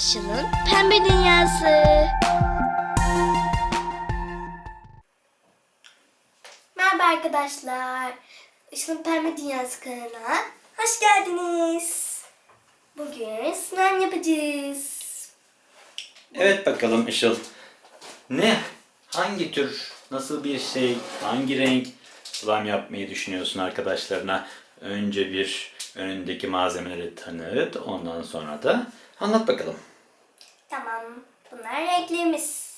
Işıl'ın Pembe Dünyası. Merhaba arkadaşlar. Işıl'ın Pembe Dünyası kanalına hoş geldiniz. Bugün slime yapacağız. Evet bakalım Işıl. Ne? Hangi tür, nasıl bir şey, hangi renk slime yapmayı düşünüyorsun arkadaşlarına? Önce bir önündeki malzemeleri tanıt, ondan sonra da anlat bakalım. Tamam. Bunlar renklerimiz.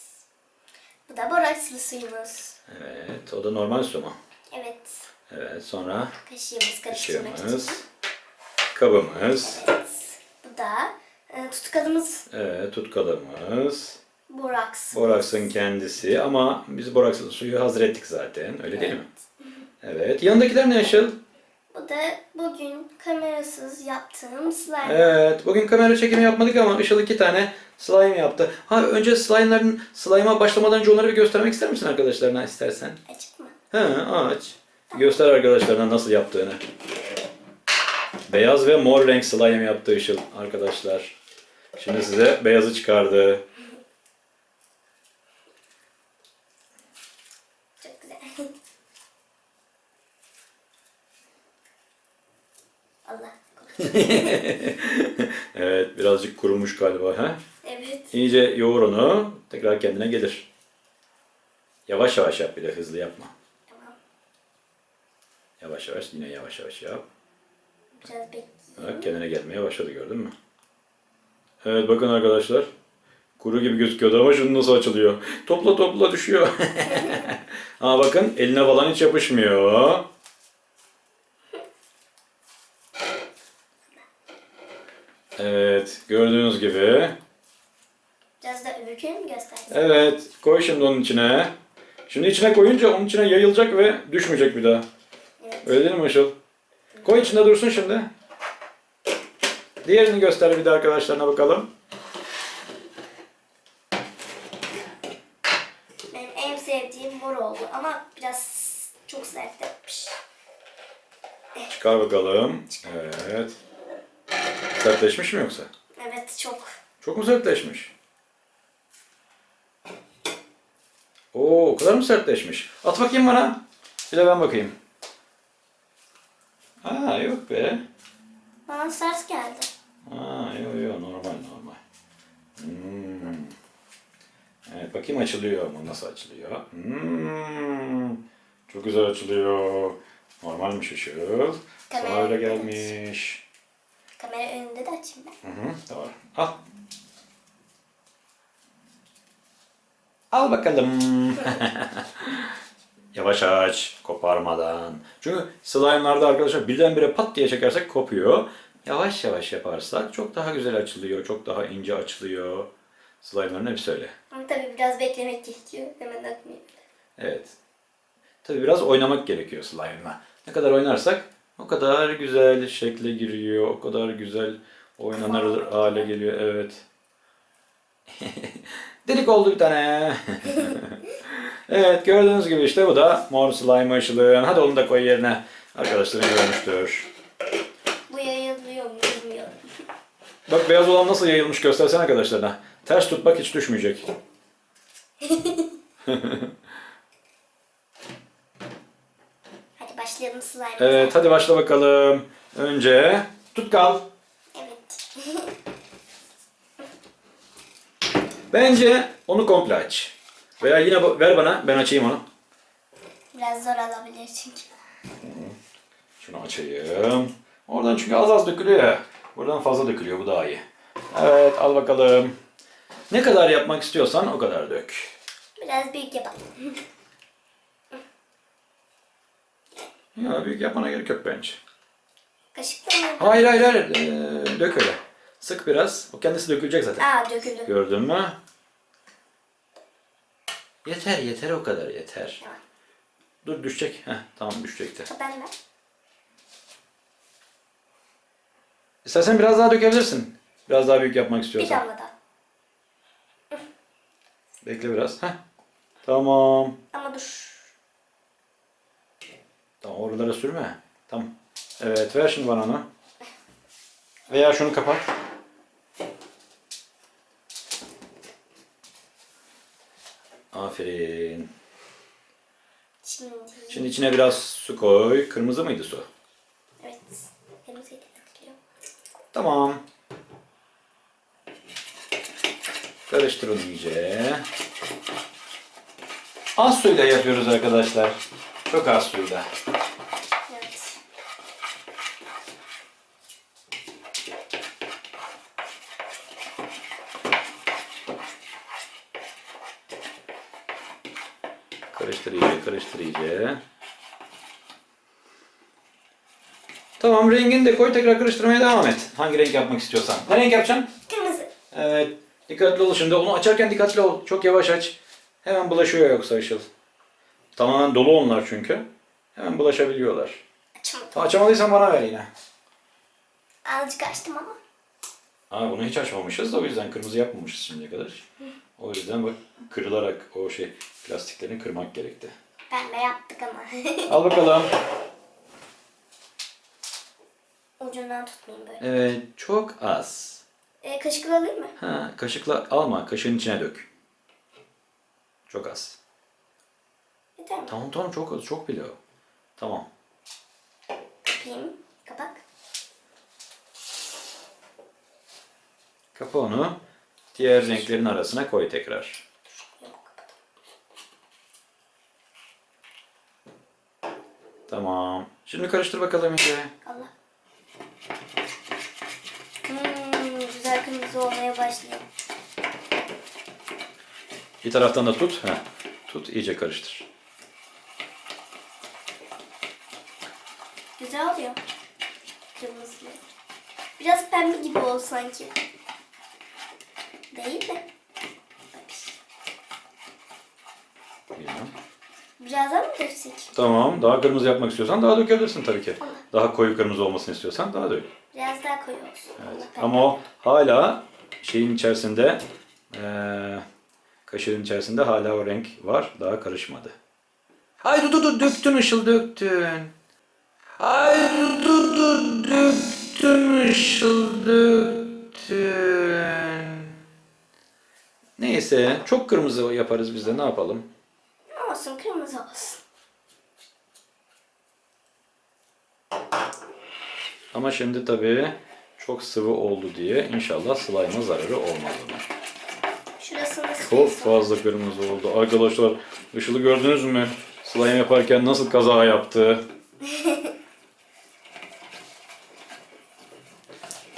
Bu da borakslı suyumuz. Evet, o da normal su mu? Evet. Evet, sonra Kaşığımız karıştırmak için. kabımız, Evet. Bu da e, tutkalımız evet, tutkalımız, boraks. boraksın kendisi ama biz borakslı suyu hazır ettik zaten, öyle değil mi? Evet, yanındakiler ne Işıl? Bu da bugün kamerasız yaptığım slime. Evet, bugün kamera çekimi yapmadık ama Işıl iki tane slime yaptı. Ha önce slime'ların slime'a başlamadan önce onları bir göstermek ister misin arkadaşlarına istersen? Açık mı? He, aç. Göster arkadaşlarına nasıl yaptığını. Beyaz ve mor renk slime yaptı Işıl arkadaşlar. Şimdi size beyazı çıkardı. Çok güzel. Allah. evet, birazcık kurumuş galiba. ha? Evet. İyice yoğur onu. Tekrar kendine gelir. Yavaş yavaş yap bir de hızlı yapma. Tamam. Yavaş yavaş yine yavaş yavaş yap. Biraz bekleyeyim. Bak kendine gelmeye başladı gördün mü? Evet bakın arkadaşlar. Kuru gibi gözüküyordu ama şunu nasıl açılıyor. Topla topla düşüyor. Ama bakın eline falan hiç yapışmıyor. Evet gördüğünüz gibi. Biraz da öbürkünü mü göstersin? Evet koy şimdi onun içine. Şimdi içine koyunca onun içine yayılacak ve düşmeyecek bir daha. Evet. Öyle değil mi Işıl? Koy içinde dursun şimdi. Diğerini göster bir de arkadaşlarına bakalım. Benim en sevdiğim mor oldu ama biraz çok sert yapmış. Çıkar bakalım. Evet. Sertleşmiş mi yoksa? Evet çok. Çok mu sertleşmiş? Oo, o kadar mı sertleşmiş? At bakayım bana. Bir de ben bakayım. Aa yok be. Bana sert geldi. Aa yok yok normal normal. Hmm. Evet bakayım açılıyor mu? Nasıl açılıyor? Hmm. Çok güzel açılıyor. Normalmiş Işıl. Sana Kamera öyle gelmiş. Kamera önünde de açayım ben. Hı hı, doğru. Al. Al bakalım. Yavaş aç, koparmadan. Çünkü slime'larda arkadaşlar birdenbire pat diye çekersek kopuyor. Yavaş yavaş yaparsak çok daha güzel açılıyor, çok daha ince açılıyor. Slime'ların hepsi öyle. Ama tabii biraz beklemek gerekiyor. Hemen akmıyor. Evet. Tabi biraz oynamak gerekiyor slime'la. Ne kadar oynarsak o kadar güzel şekle giriyor, o kadar güzel oynanır hale geliyor. Evet. Delik oldu bir tane. evet gördüğünüz gibi işte bu da mor slime ışılığın. Hadi onu da koy yerine. Arkadaşlarım görmüştür. Bu yayılıyor mu bilmiyorum. Bak beyaz olan nasıl yayılmış göstersene arkadaşlarına. Ters tut bak hiç düşmeyecek. Hadi başlayalım slime. Evet hadi başla bakalım. Önce tut kal. Evet. Bence onu komple aç. Veya yine ver bana ben açayım onu. Biraz zor alabilir çünkü. Şunu açayım. Oradan çünkü az az dökülüyor ya. Buradan fazla dökülüyor bu daha iyi. Evet al bakalım. Ne kadar yapmak istiyorsan o kadar dök. Biraz büyük yapalım. Ya büyük yapmana gerek yok bence. Kaşıkla mı? Hayır hayır hayır. Ee, dök öyle. Sık biraz. O kendisi dökülecek zaten. Aa döküldü. Gördün mü? Yeter yeter o kadar yeter. Tamam. Dur düşecek. Heh, tamam düşecekti. Ben ver. İstersen biraz daha dökebilirsin. Biraz daha büyük yapmak Bir istiyorsan. damla daha. Bekle biraz. Heh. Tamam. Ama dur. Tamam oralara sürme. Tamam. Evet ver şimdi bana onu. Veya şunu kapat. Aferin. Şimdi, Şimdi içine biraz su koy. Kırmızı mıydı su? evet. Kırmızıydı. Tamam. Karıştır onu iyice. Az suyla yapıyoruz arkadaşlar. Çok az suyla. Evet. Karıştır iyice, karıştır iyice. Tamam rengini de koy tekrar karıştırmaya devam et. Hangi renk yapmak istiyorsan. Ne renk yapacaksın? Kırmızı. Evet. Dikkatli ol şimdi. Onu açarken dikkatli ol. Çok yavaş aç. Hemen bulaşıyor yoksa Işıl. Tamamen dolu onlar çünkü. Hemen bulaşabiliyorlar. Açamadım. Açamadıysan bana ver yine. Azıcık açtım ama. Aa bunu hiç açmamışız da o yüzden kırmızı yapmamışız şimdiye kadar. O yüzden bak kırılarak o şey plastiklerini kırmak gerekti. Pembe yaptık ama. Al bakalım. Ucundan tutmayayım böyle. Evet çok az. E, kaşıkla alayım mı? Ha, kaşıkla alma. Kaşığın içine dök. Çok az. Yeter mi? Tamam tamam çok az. Çok bile o. Tamam. Kapayım. Kapak. Kapa onu. Diğer renklerin arasına koy tekrar. Tamam. Şimdi karıştır bakalım iyice. Allah. Hmm, güzel kırmızı olmaya başlıyor. Bir taraftan da tut. Heh. Tut iyice karıştır. Oluyor. Kırmızı. Biraz pembe gibi oldu sanki. Değil işte. Bilmem. Biraz daha mı döksek? Tamam. Daha kırmızı yapmak istiyorsan daha dökebilirsin tabii ki. Daha koyu kırmızı olmasını istiyorsan daha dök. Biraz daha koyu olsun. Evet. Pembe. Ama o hala şeyin içerisinde eee kaşığın içerisinde hala o renk var. Daha karışmadı. Ay dur dur dur döktün ışıl döktün. Ay dur dur döktün ışıl döktün. Neyse çok kırmızı yaparız biz de ne yapalım. Olsun kırmızı olsun. Ama şimdi tabii çok sıvı oldu diye inşallah slime'a zararı olmaz ona. Şurasını Çok fazla kırmızı oldu. Arkadaşlar Işıl'ı gördünüz mü? Slime yaparken nasıl kaza yaptı?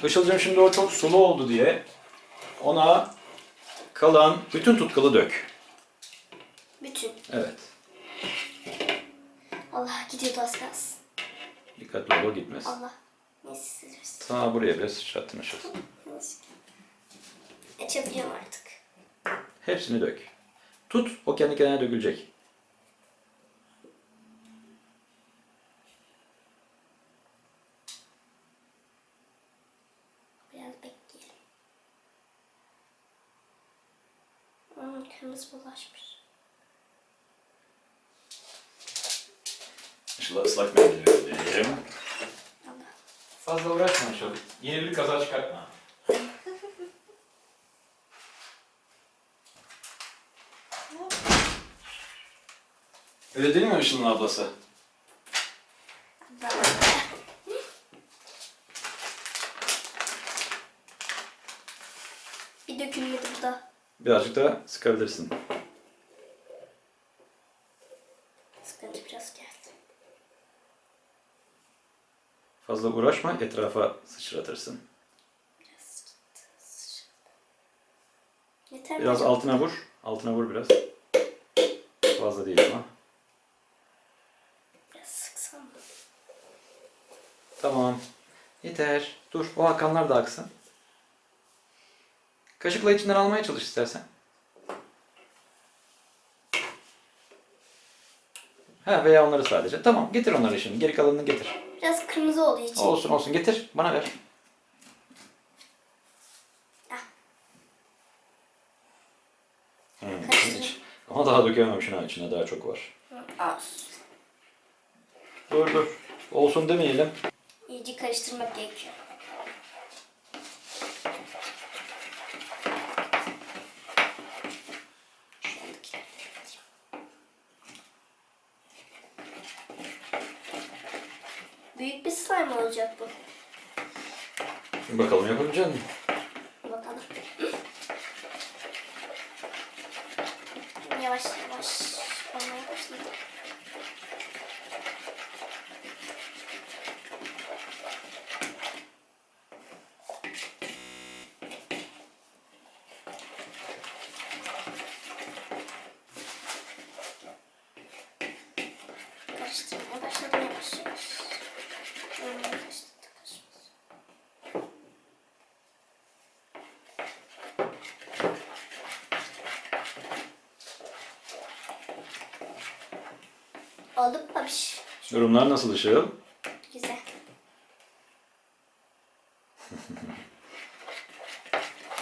Işıl'cığım şimdi o çok sulu oldu diye ona kalan bütün tutkalı dök. Bütün. Evet. Allah gidiyordu az kalsın. Dikkatli ol o gitmez. Allah. Neyse siz Ta buraya biraz sıçrattın Işıl. Açabiliyorum artık. Hepsini dök. Tut o kendi kendine dökülecek. Biraz bekleyelim. Kırmızı bulaşmış. Işıl'a ıslak mendil verelim. Allah. Fazla uğraşma Işıl. Yeni bir kaza çıkartma. Öyle değil mi Işıl'ın ablası? Allah. Bir dökülmedi bu da. Birazcık daha sıkabilirsin. Sıkıntı biraz geldi. Fazla uğraşma, etrafa sıçratırsın. Biraz gitti. sıçradı. Yeter mi? Biraz altına vur. Altına vur biraz. Fazla değil ama. Biraz sıksam mı? Tamam. Yeter. Dur, o akanlar da aksın. Kaşıkla içinden almaya çalış istersen. Ha veya onları sadece. Tamam, getir onları şimdi. Geri kalanını getir. Biraz kırmızı olduğu için. Olsun olsun getir. Bana ver. Ah. Hmm, hiç. Ama daha dökememişsin ha içine daha çok var. Az. Dur dur. Olsun demeyelim. İyice karıştırmak gerekiyor. Büyük bir slime olacak bu. Bakalım yapabilecek misin? Bakalım. Yavaş yavaş olmaya başladı. Karıştırmaya başladım yavaş yavaş. Olmaya başladı karışması. Oldu mu babiş? Yorumlar nasıl Işıl? Güzel.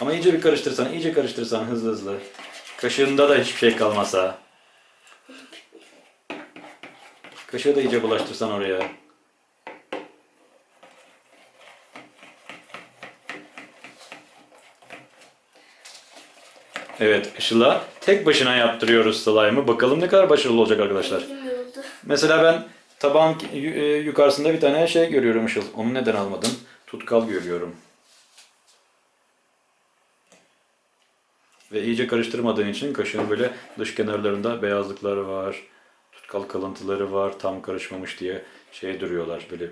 Ama iyice bir karıştırsan, iyice karıştırsan hızlı hızlı. Kaşığında da hiçbir şey kalmasa. Kaşığı da iyice bulaştırsan oraya. Evet, Işıl'a tek başına yaptırıyoruz slime'ı. Bakalım ne kadar başarılı olacak arkadaşlar. Mesela ben tabağın yu- e, yukarısında bir tane şey görüyorum Işıl. Onu neden almadım? Tutkal görüyorum. Ve iyice karıştırmadığın için kaşığın böyle dış kenarlarında beyazlıklar var. Tutkal kalıntıları var. Tam karışmamış diye şey duruyorlar böyle.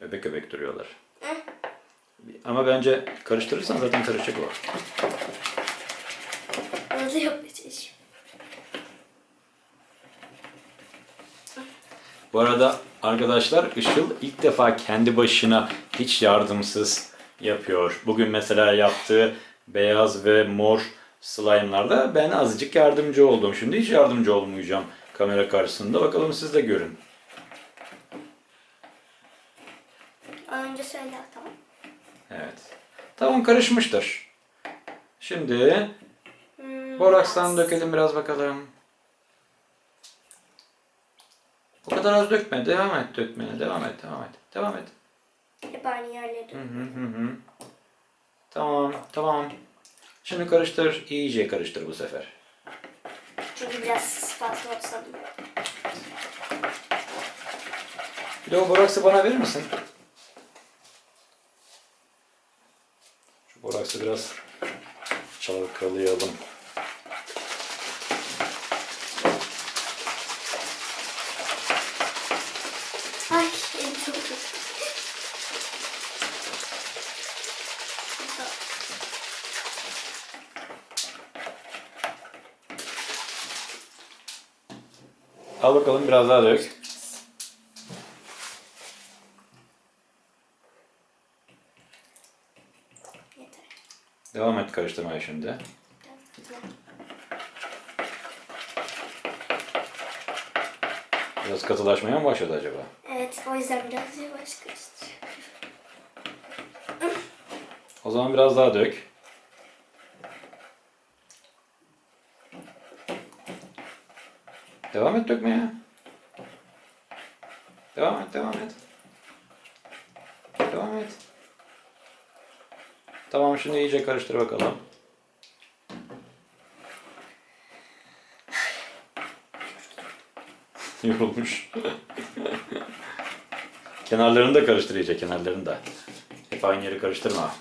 Bebek bebek duruyorlar. Ama bence karıştırırsan zaten karışacak o. Orada yapmaya Bu arada arkadaşlar Işıl ilk defa kendi başına hiç yardımsız yapıyor. Bugün mesela yaptığı beyaz ve mor slime'larda ben azıcık yardımcı oldum. Şimdi hiç yardımcı olmayacağım kamera karşısında. Bakalım siz de görün. Önce söyle tamam. Evet. Tamam karışmıştır. Şimdi Hmm, borakstan dökelim biraz bakalım. O kadar az dökme. Devam et dökmeye. Devam et. Devam et. Devam et. Hep aynı yerleri. Hı hı hı hı. Tamam, tamam. Şimdi karıştır, iyice karıştır bu sefer. Çünkü biraz fazla olsa da. Bir de o boraksı bana verir misin? Şu boraksı biraz çalkalayalım. Ay elim çok kötü. Al bakalım biraz daha dök. Yeter. Devam et karıştırmaya şimdi. Biraz katılaşmaya mı başladı acaba? Evet o yüzden biraz yavaş karıştır. O zaman biraz daha dök. Devam et dökmeye. Devam et, devam et. Devam et. Tamam şimdi iyice karıştır bakalım. Yorulmuş. kenarlarını da karıştır iyice kenarlarını da. Hep aynı yeri karıştırma.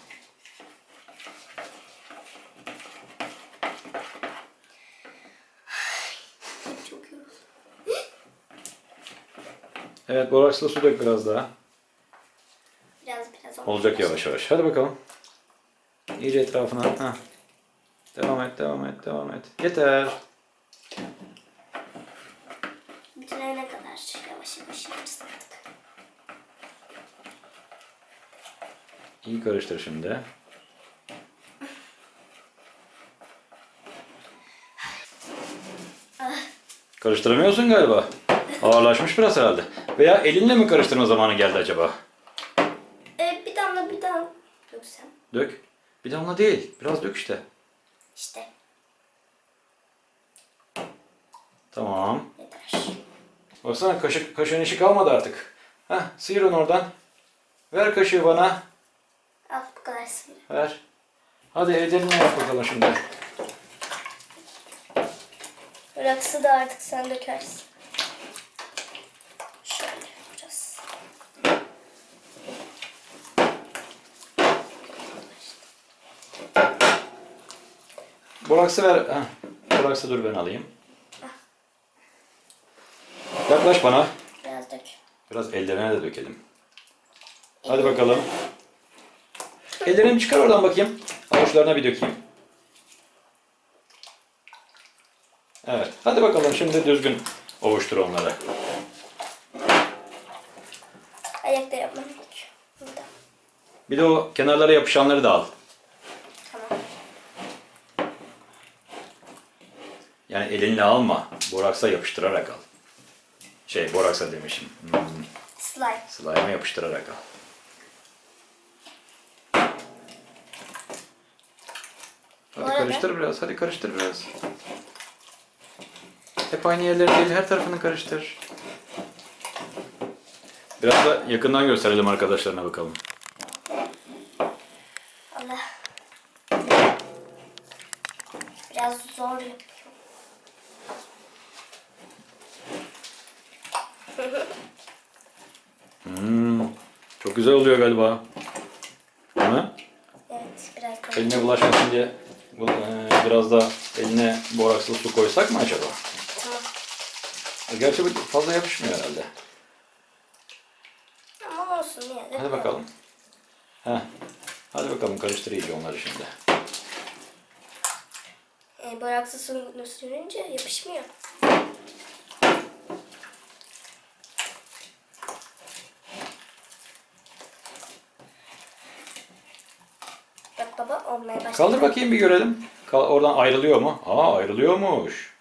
Evet boraksla su dök biraz daha. Biraz biraz Olacak yavaş yavaş. Hadi bakalım. İyice etrafına. Ha. Devam et, devam et, devam et. Yeter. Bitirene kadar yavaş yavaş yaparız artık. İyi karıştır şimdi. Karıştıramıyorsun galiba. Ağırlaşmış biraz herhalde. Veya elinle mi karıştırma zamanı geldi acaba? Ee, bir damla bir damla döksem. Dök. Bir damla değil. Biraz dök işte. İşte Tamam. yeter. Baksana kaşık, kaşığın işi kalmadı artık. Heh, sıyır onu oradan. Ver kaşığı bana. Al bu kadar sıyır. Ver. Hadi edeline yap bakalım şimdi. Raksı da artık sen dökersin. Şöyle yapacağız. Boraksı ver. Heh. Boraksı dur ben alayım. Yaklaş bana. Biraz dök. Biraz ellerine de dökelim. Hadi bakalım. Ellerini çıkar oradan bakayım. Avuçlarına bir dökeyim. Evet. Hadi bakalım şimdi düzgün ovuştur onları. Ayakta yapmam gerekiyor. Burada. Bir de o kenarlara yapışanları da al. Tamam. Yani elinle alma. Boraksa yapıştırarak al. Şey boraksa demişim. Hmm, Slime. slime'a yapıştırarak al. Hadi arada- karıştır biraz. Hadi karıştır biraz. Hep aynı yerleri değil. Her tarafını karıştır. Biraz da yakından gösterelim arkadaşlarına bakalım. Allah. Biraz zor yapıyor. Hmm, çok güzel oluyor galiba. Değil mi? evet biraz. Eline bulaşmasın diye bu, e, biraz da eline borakslı su koysak mı acaba? Tamam. E, Gerçi bu fazla yapışmıyor herhalde. Ama olsun yine de. Hadi bakalım. Heh. Hadi bakalım karıştır iyice onları şimdi. E, boraksı suyunu sürünce yapışmıyor. Bak baba olmaya başladı. Kaldır bakayım bir görelim. Kal- oradan ayrılıyor mu? Aa ayrılıyormuş.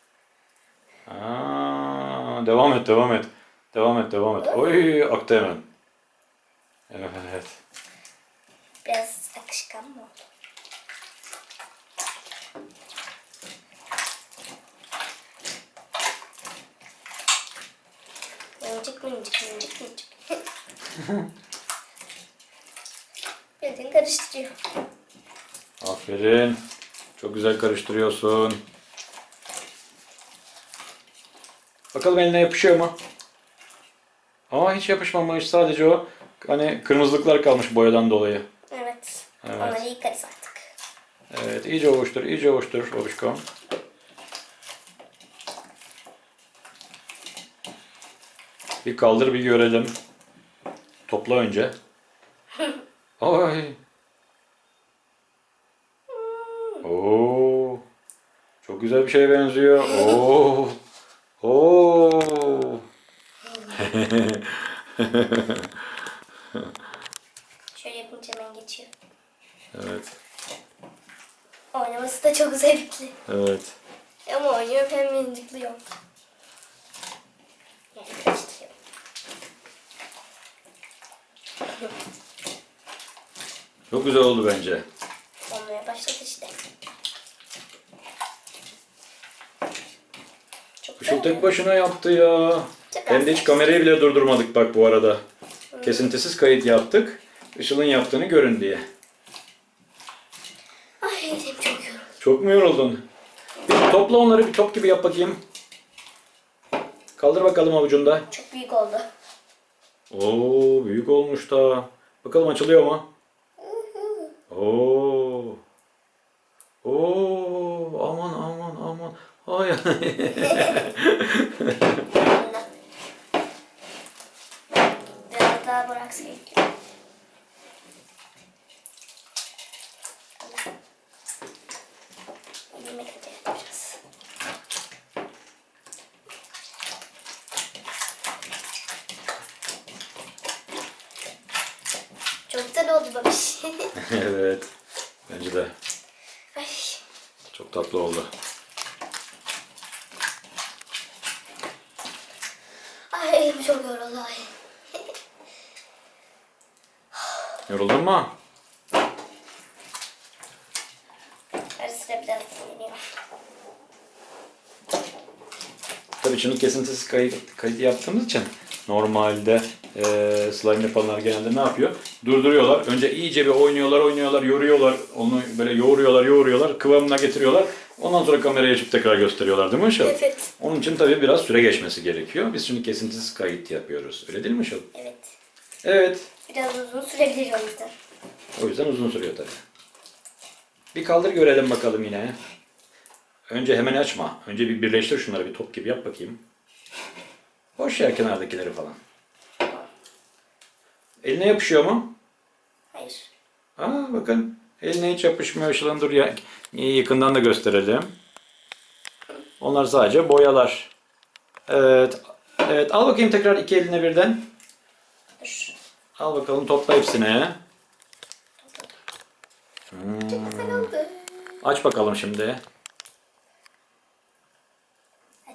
Aa, devam et devam et. Devam et devam et. Oy aktı hemen. Evet. Biraz akışkan mı oldu? Minicik minicik minicik minicik. Bildiğin karıştırıyor. Aferin. Çok güzel karıştırıyorsun. Bakalım eline yapışıyor mu? Aa hiç yapışmamış. Sadece o hani kırmızılıklar kalmış boyadan dolayı. Evet. Evet. Onları yıkarız artık. Evet iyice ovuştur, iyice ovuştur babuşkom. Bir kaldır bir görelim. Topla önce. Ay. Oo. Çok güzel bir şeye benziyor. Oo. Oo. Şöyle yapınca hemen geçiyor. Evet. Oynaması da çok zevkli. Evet. Ama oynuyorum hem minicikliyorum. Yani karıştırıyorum. Çok güzel oldu bence. Olmaya başladı işte. Çok Işıl tek başına yaptı ya. Çok Hem de hiç kamerayı bile durdurmadık bak bu arada. Kesintisiz kayıt yaptık. Işıl'ın yaptığını görün diye. Ay elim çok yoruldu. Çok mu yoruldun? Bir topla onları bir top gibi yap bakayım. Kaldır bakalım avucunda. Çok büyük oldu. Oo büyük olmuş da. Bakalım açılıyor mu? Oo aman. Ay. Biraz daha bıraksa gerekiyor. Elime kötü biraz. Çok güzel oldu babiş. evet. Bence de Ay. çok tatlı oldu. Ay çok yoruldu ay. Yoruldun mu? Ara sıra biraz dinleniyor. Tabii şunu kesintisiz kayıt, kayıt yaptığımız için normalde e, slime yapanlar genelde ne yapıyor? Durduruyorlar. Önce iyice bir oynuyorlar, oynuyorlar, yoruyorlar. Onu böyle yoğuruyorlar, yoğuruyorlar. Kıvamına getiriyorlar. Ondan sonra kameraya açıp tekrar gösteriyorlar değil mi Işıl? Evet. Onun için tabii biraz süre geçmesi gerekiyor. Biz şimdi kesintisiz kayıt yapıyoruz. Öyle değil mi Işıl? Evet. Evet. Biraz uzun sürebilir o yüzden. O yüzden uzun sürüyor tabii. Bir kaldır görelim bakalım yine. Önce hemen açma. Önce bir birleştir şunları bir top gibi yap bakayım. Boş yer kenardakileri falan. Eline yapışıyor mu? Hayır. Aa bakın eline hiç yapışmıyor Işıl'ın dur ya. Yakından da gösterelim. Onlar sadece boyalar. Evet. Evet al bakayım tekrar iki eline birden. Al bakalım topla hepsini. Çok güzel oldu. Aç bakalım şimdi.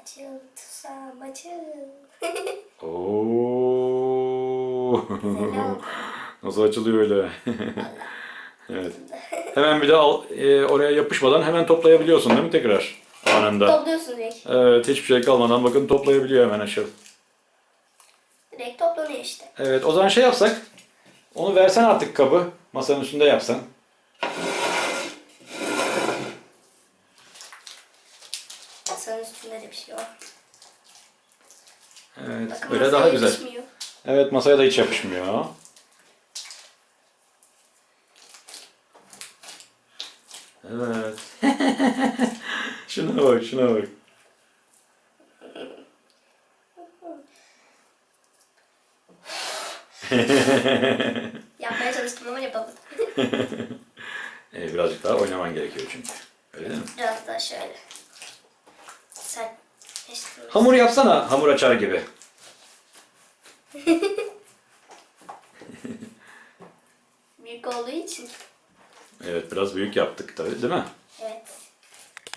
Açıl tutsam açıl. Oo. Nasıl açılıyor öyle? Evet. Hemen bir de al, e, oraya yapışmadan hemen toplayabiliyorsun değil mi tekrar? Anında. Topluyorsun direkt. Evet hiçbir şey kalmadan bakın toplayabiliyor hemen Işıl. Direkt toplanıyor işte. Evet o zaman şey yapsak. Onu versen artık kabı. Masanın üstünde yapsan. Masanın üstünde de bir şey var. Evet Bakın böyle masaya daha güzel. yetişmiyor. Evet masaya da hiç yapışmıyor. Evet. şuna bak şuna bak. Yapmaya çalıştım ama yapamadım. Ee, birazcık daha oynaman gerekiyor çünkü. Öyle değil mi? Biraz daha şöyle. Sert. Hamur yapsana hamur açar gibi. Büyük olduğu için. Evet biraz büyük yaptık tabii değil mi? Evet.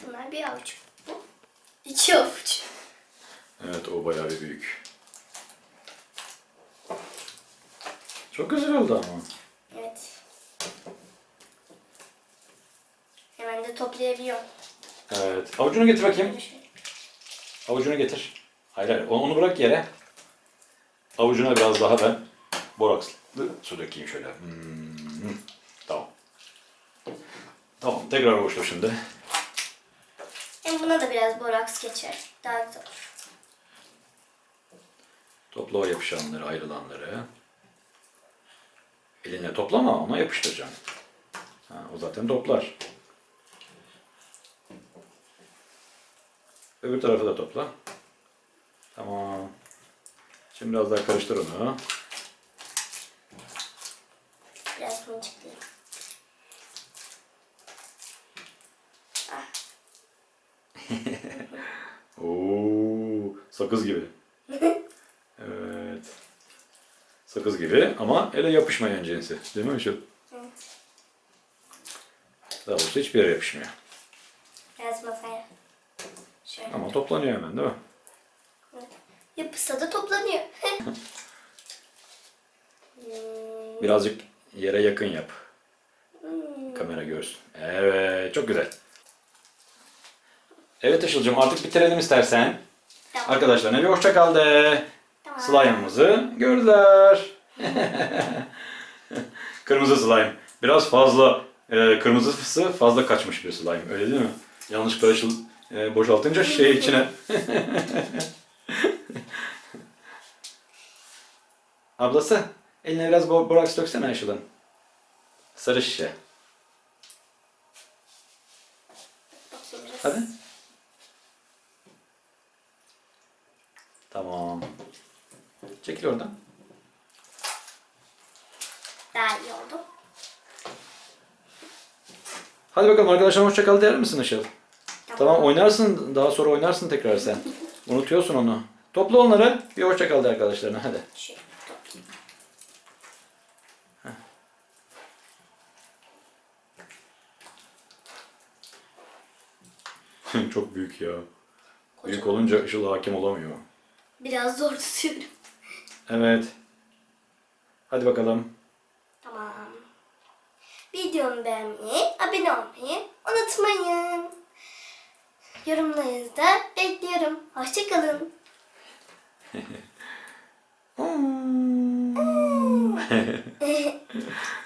Bunlar bir avuç. Bu iki avuç. Evet o bayağı bir büyük. Çok güzel oldu ama. Evet. Hemen de toplayabiliyorum. Evet. Avucunu getir bakayım. Şöyle. Avucunu getir. Hayır hayır onu onu bırak yere. Avucuna biraz daha ben borakslı su dökeyim şöyle. Hmm. Tamam tekrar avuçla şimdi. Hem buna da biraz boraks geçer. Daha güzel olur. Topla o yapışanları ayrılanları. Eline toplama ona yapıştıracaksın. Ha, o zaten toplar. Öbür tarafı da topla. Tamam. Şimdi biraz daha karıştır onu. Biraz mıncıklayayım. Ah, Oo, sakız gibi. Evet. Sakız gibi ama ele yapışmayan cinsi. Değil mi Işıl? evet. Daha doğrusu hiçbir yere yapışmıyor. Biraz masaya. Şöyle. Ama toplanıyor hemen değil mi? Evet. Yapışsa da toplanıyor. Birazcık yere yakın yap. hmm. Kamera görsün. Evet, çok güzel. Evet Işıl'cığım artık bitirelim istersen. Tamam. Arkadaşlarına bir hoşça kal de. Tamam. Slime'ımızı gördüler. Kırmızı slime. Biraz fazla e, kırmızısı fazla kaçmış bir slime. Öyle değil mi? Yanlışlıkla Işıl e, boşaltınca şey içine. Ablası eline biraz bo boraks döksene Işıl'ın. Sarı şişe. Hadi. Tamam. Çekil oradan. Daha iyi oldu. Hadi bakalım arkadaşlar hoşça kal der misin Işıl? Tamam oynarsın daha sonra oynarsın tekrar sen. Unutuyorsun onu. Topla onları bir hoşça kal de arkadaşlarına hadi. Toplayayım. Çok büyük ya. Büyük olunca Işıl hakim olamıyor. Biraz zor tutuyorum. Evet. Hadi bakalım. Tamam. Videomu beğenmeyi, abone olmayı unutmayın. Yorumlarınızı da bekliyorum. Hoşçakalın. Hmm.